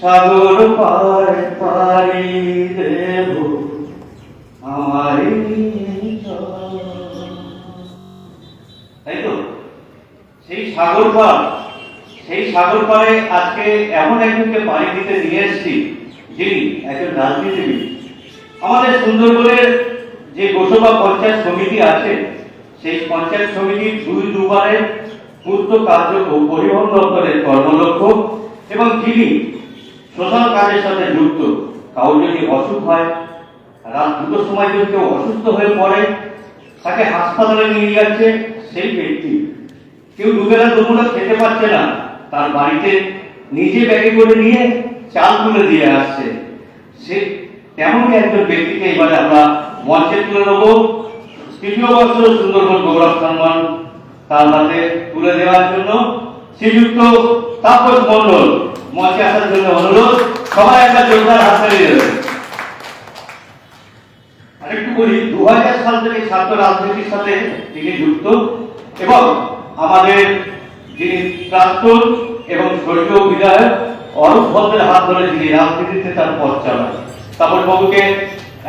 সাগর পার পারি দেব আমার তাই তো? সেই সাগর পার, সেই সাগর পারে আজকে এমন একজনকে পানি দিতে নিয়ে এসেছি, যিনি একজন রাজনীতিবিদ। আমাদের সুন্দরবনের যে গোসবা পঞ্চায়েত সমিতি আছে, সেই পঞ্চায়েত সমিতির দুই দুবারের পূর্ত কার্য ও পরিবহন দপ্তরের কর্মলক্ষ এবং যিনি সোশ্যাল কাজের সাথে যুক্ত। কারোর যদি অসুখ হয়, রাত দুটোর সময় যদি কেউ অসুস্থ হয়ে পড়ে, তাকে হাসপাতালে নিয়ে যাচ্ছে সেই ব্যক্তি। কেউ দুবেলা দুপুরে খেতে পারছে না। তার বাড়িতে নিজে ব্যাগে করে নিয়ে চাল তুলে দিয়ে আসছে। সে তেমনই একজন ব্যক্তিকে এবারে আমরা মঞ্চে তুলে নেব। তৃতীয় বছর সুন্দরবন গৌরব সম্মান তার হাতে তুলে দেওয়ার জন্য শ্রীযুক্ত তাপস মন্ডল মঞ্চে আসার জন্য অনুরোধ, সবাই একটা জোরদার হাত আরেকটু বলি দু সাল থেকে ছাত্র রাজনীতির সাথে তিনি যুক্ত এবং আমাদের যিনি প্রাক্তন এবং স্বর্গীয় বিধায়ক অরূপ ভদ্রের হাত ধরে যিনি রাজনীতিতে তার পথ চালান। তাপস বাবুকে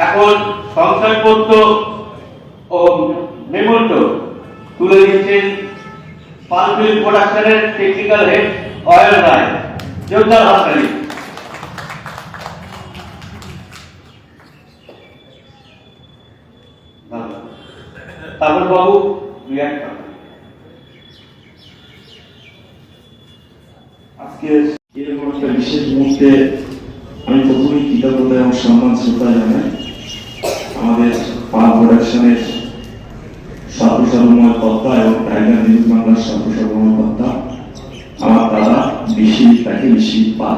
এখন সংশয়পত্র ও মেমন্ট তুলে দিচ্ছেন পালফিল প্রোডাকশনের টেকনিক্যাল হেড অয়েল রায়, জোরদার হাততালি। তারপর বাবু আজকে এরকম একটা বিশেষ মুহূর্তে আমি প্রথমেই কৃতজ্ঞতা এবং সম্মান শ্রদ্ধা জানাই আমাদের পাওয়ার প্রোডাকশনের সর্বসর্বময় কর্তা এবং নিউজ বাংলার সর্বসর্বময় কর্তা আমার দাদা বেশি তাকে বেশি পা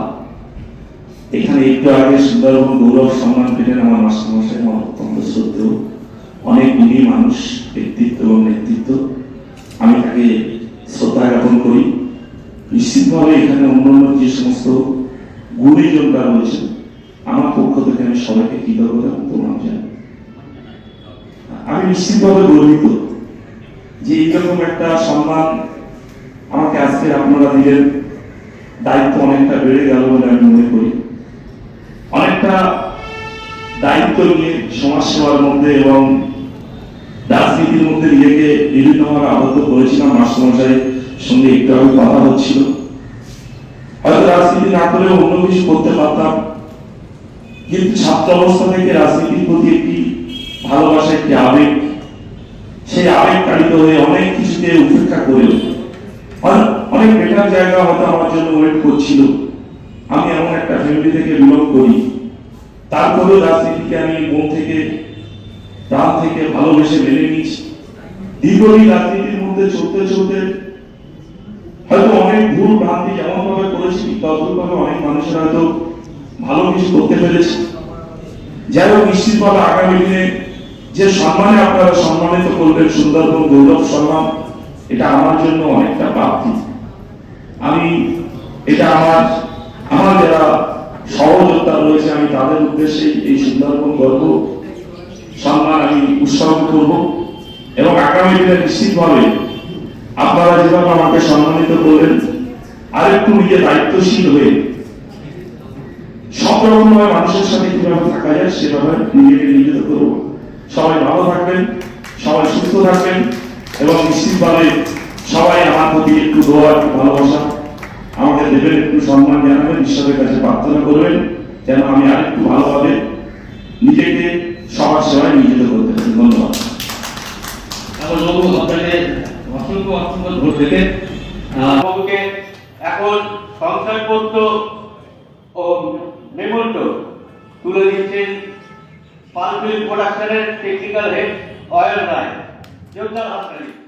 এখানে একটু আগে সুন্দরবন গৌরব সম্মান পেলেন আমার মাস্টারমশাই, আমার অত্যন্ত শ্রদ্ধেয়, অনেক গুণী মানুষ, ব্যক্তিত্ব এবং নেতৃত্ব। আমি তাকে শ্রদ্ধা জ্ঞাপন করি। নিশ্চিতভাবে এখানে অন্যান্য যে সমস্ত গুণীজনরা রয়েছে আমার পক্ষ থেকে আমি সবাইকে কৃতজ্ঞতা প্রণাম জানাই। আমি নিশ্চিতভাবে গর্বিত যে এইরকম একটা সম্মান আমাকে আজকে আপনারা দিলেন, দায়িত্ব অনেকটা বেড়ে গেল বলে আমি মনে করি। অনেকটা দায়িত্ব নিয়ে সমাজসেবার মধ্যে এবং রাজনীতির মধ্যে নিজেকে বিভিন্নভাবে আবদ্ধ করেছিলাম, মাস্টারমশাই সঙ্গে একটু কথা হচ্ছিল। হয়তো রাজনীতি না করেও অন্য কিছু করতে পারতাম, কিন্তু ছাত্র অবস্থা থেকে রাজনীতির প্রতি একটি ভালোবাসা, একটি আবেগ সেই আবেগ তাড়িত হয়ে অনেক কিছুকে উপেক্ষা করেও, অনেক বেকার জায়গা হয়তো আমার জন্য ওয়েট করছিল। আমি এমন একটা ফ্যামিলি থেকে বিলং করি। তারপরেও রাজনীতিকে আমি মন থেকে, প্রাণ থেকে ভালোবেসে মেনে নিয়েছি। দীর্ঘদিন রাজনীতির মধ্যে চলতে চলতে হয়তো অনেক ভুল ভ্রান্তি যেমন ভাবে করেছি তদ্রুপ ভাবে অনেক মানুষের হয়তো ভালো কিছু করতে পেরেছে। হোক, নিশ্চিতভাবে আগামী দিনে যে সম্মানে আপনারা সম্মানিত করবেন, সুন্দরবন গৌরব সম্মান, এটা আমার জন্য অনেকটা প্রাপ্তি। আমি, এটা আমার আমার যারা সহযোদ্ধা রয়েছে, আমি তাদের উদ্দেশ্যে এই সুন্দরবন গর্ব, সম্মান আমি উৎসর্গ করব। এবং আগামী দিনে নিশ্চিতভাবে আপনারা যেভাবে আমাকে সম্মানিত করলেন আরেকটু নিজে দায়িত্বশীল হয়ে সব রকমভাবে মানুষের সাথে কীভাবে থাকা যায়, সেভাবে নিজেকে নিয়োজিত করব। সবাই ভালো থাকবেন সবাই সুস্থ থাকবেন এবং নিশ্চিতভাবে সবাই আমার প্রতি একটু দোয়া একটু ভালোবাসা আমাকে দেবেন একটু সম্মান জানাবেন ঈশ্বরের কাছে প্রার্থনা করবেন যেন আমি আরেকটু ভালোভাবে নিজেকে সবার সেবায় নিয়োজিত করতে পারি। ধন্যবাদ। এখন বাবু আপনাকে অসংখ্য অসংখ্য ভোট দেবে বাবুকে এখন ও মেমন্ট তুলে দিচ্ছেন পালফিল প্রোডাকশনের টেকনিক্যাল হেড অয়েল রায়। দেবদার হাততালি